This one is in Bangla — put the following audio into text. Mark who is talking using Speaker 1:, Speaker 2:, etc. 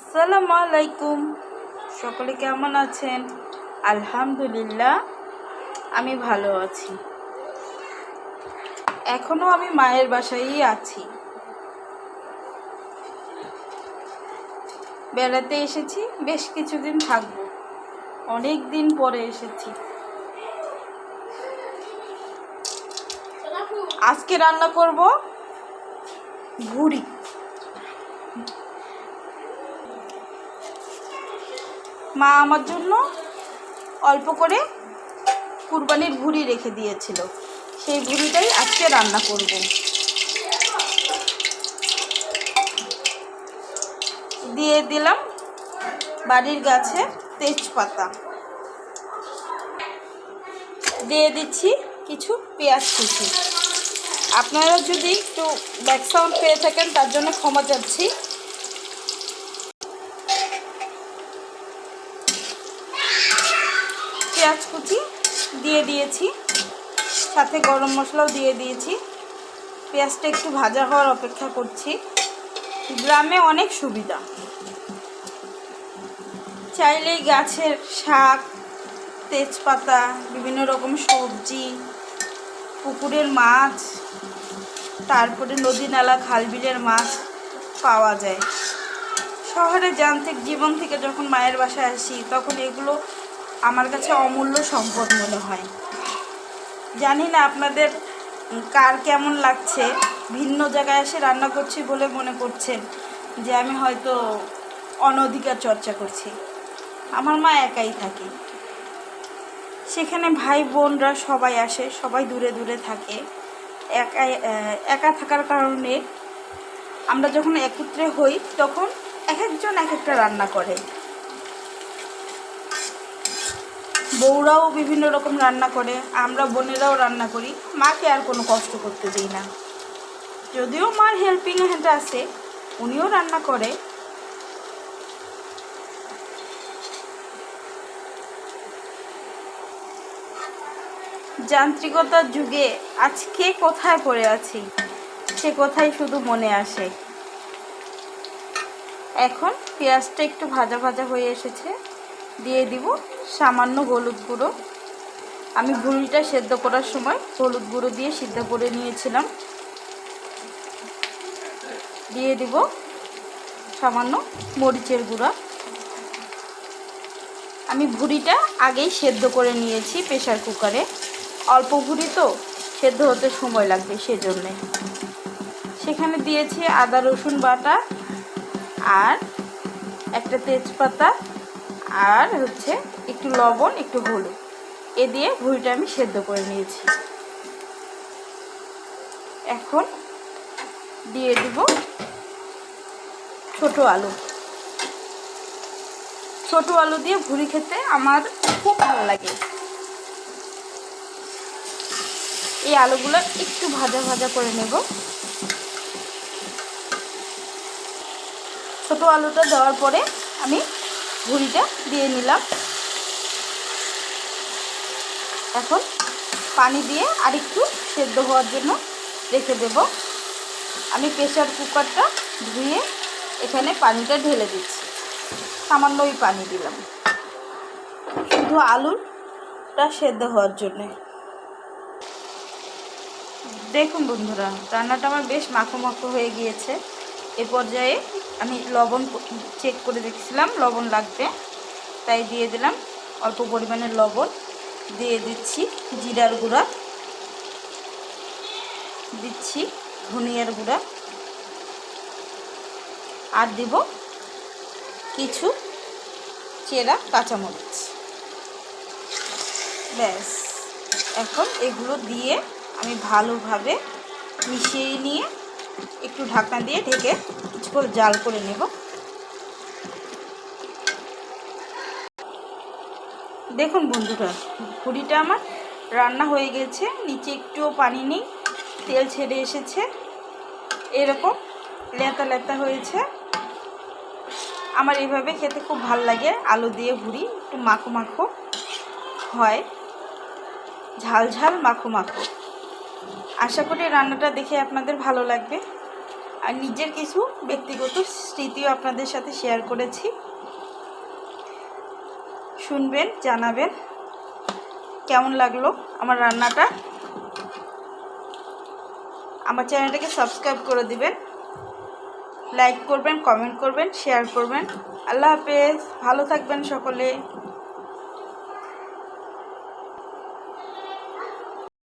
Speaker 1: আসসালামু আলাইকুম সকলে কেমন আছেন? আলহামদুলিল্লাহ, আমি ভালো আছি। এখনও আমি মায়ের বাসায়ই আছি। বেড়াতে এসেছি, বেশ কিছুদিন থাকব। অনেক দিন পরে এসেছি। আজকে রান্না করব ভুড়ি। মা আমার জন্য অল্প করে কুরবানির ভুড়ি রেখে দিয়েছিল। সেই ভুড়িটাই আজকে রান্না করব। দিয়ে দিলাম বাড়ির গাছের তেজপাতা। দিয়ে দিচ্ছি কিছু পেঁয়াজ কুচি। আপনারা যদি একটু ব্যাক সাউন্ড পেয়ে থাকেন, তার জন্য ক্ষমা চাচ্ছি। পেঁয়াজ কুচি দিয়ে দিয়েছি, সাথে গরম মশলাও দিয়ে দিয়েছি। পেঁয়াজটা একটু ভাজা হওয়ার অপেক্ষা করছি। গ্রামে অনেক সুবিধা। চাইলেই গাছের শাক, তেজপাতা, বিভিন্ন রকম সবজি, পুকুরের মাছ, তারপরে নদী নালা, খালবিলের মাছ পাওয়া যায়। শহরে যান্ত্রিক জীবন থেকে যখন মায়ের বাসায় আসি, তখন এগুলো আমার কাছে অমূল্য সম্পদ মনে হয়। জানি না আপনাদের কার কেমন লাগছে। ভিন্ন জায়গায় এসে রান্না করছি বলে মনে করছেন যে আমি হয়তো অনধিকার চর্চা করছি। আমার মা একাই থাকে। সেখানে ভাই বোনরা সবাই আসে, সবাই দূরে দূরে থাকে। একা একা থাকার কারণে আমরা যখন একত্রে হই, তখন এক একজন এক একটা রান্না করে। বউরাও বিভিন্ন রকম রান্না করে, আমরা বোনেরাও রান্না করি। মাকে আর কোনো কষ্ট করতে দিই না। যদিও মার হেল্পিং হ্যান্ড আছে, উনিও রান্না করে। যান্ত্রিকতার যুগে আজকে কোথায় পড়ে আছি, সে কোথায় শুধু মনে আসে। এখন পেঁয়াজটা একটু ভাজা ভাজা হয়ে এসেছে। দিয়ে দিব সামান্য হলুদ গুঁড়ো। আমি ভুড়িটা সেদ্ধ করার সময় হলুদ গুঁড়ো দিয়ে সিদ্ধ করে নিয়েছিলাম। দিয়ে দিব সামান্য মরিচের গুঁড়া। আমি ভুড়িটা আগেই সেদ্ধ করে নিয়েছি প্রেশার কুকারে। অল্প ভুড়ি তো সেদ্ধ হতে সময় লাগবে সেজন্যে। সেখানে দিয়েছি আদা রসুন বাটা আর একটা তেজপাতা আর হচ্ছে একটু লবণ, একটু হলুদ। এ দিয়ে ভুড়িটা আমি সেদ্ধ করে নিয়েছি। এখন দিয়ে দিব ছোট আলু। ছোট আলু দিয়ে ভুড়ি খেতে আমার খুব ভালো লাগে। এই আলুগুলো একটু ভাজা ভাজা করে নেব। ছোট আলুটা দেওয়ার পরে আমি ভুড়িটা দিয়ে নিলাম। এখন পানি দিয়ে আরেকটু সেদ্ধ হওয়ার জন্য রেখে দেব। আমি প্রেশার কুকারটা ধুয়ে এখানে পানিটা ঢেলে দিচ্ছি। সামান্যই পানি দিলাম। শুধু আলুটা সেদ্ধ হওয়ার জন্যে। দেখুন বন্ধুরা, রান্নাটা আমার বেশ মাখো মাখো হয়ে গিয়েছে। এ পর্যায়ে আমি লবণ চেক করে দেখছিলাম, লবণ লাগবে। তাই দিয়ে দিলাম। অল্প পরিমাণে লবণ দিয়ে দিচ্ছি, জিরার গুঁড়া। দিচ্ছি ধনিয়ার গুঁড়া। আর দিব কিছু চেরা কাঁচামরিচ। ব্যাস। এখন এগুলো দিয়ে আমি ভালোভাবে মিশিয়ে নিয়ে একটু ঢাকনা দিয়ে ঢেকে কিছুক্ষণ জাল করে নেব। দেখুন বন্ধুরা, পুরিটা আমার রান্না হয়ে গেছে, নিচে একটুও পানি নেই, তেল ছেড়ে এসেছে। এরকম লেতা লেতা হয়েছে। আমার এইভাবে খেতে খুব ভালো লাগে, আলু দিয়ে ভুড়ি একটু মাখো মাখো হয়। ঝাল ঝাল মাখো মাখো। আশা করি রান্নাটা দেখে আপনাদের ভালো লাগবে। আর নিজের কিছু ব্যক্তিগত স্মৃতিও আপনাদের সাথে শেয়ার করেছি। শুনবেন, জানাবেন কেমন লাগল আমার রান্নাটা। আমার চ্যানেলটাকে সাবস্ক্রাইব করে দিবেন। লাইক করবেন কমেন্ট করবেন শেয়ার করবেন। আল্লাহ হাফেজ, ভালো থাকবেন সকলে।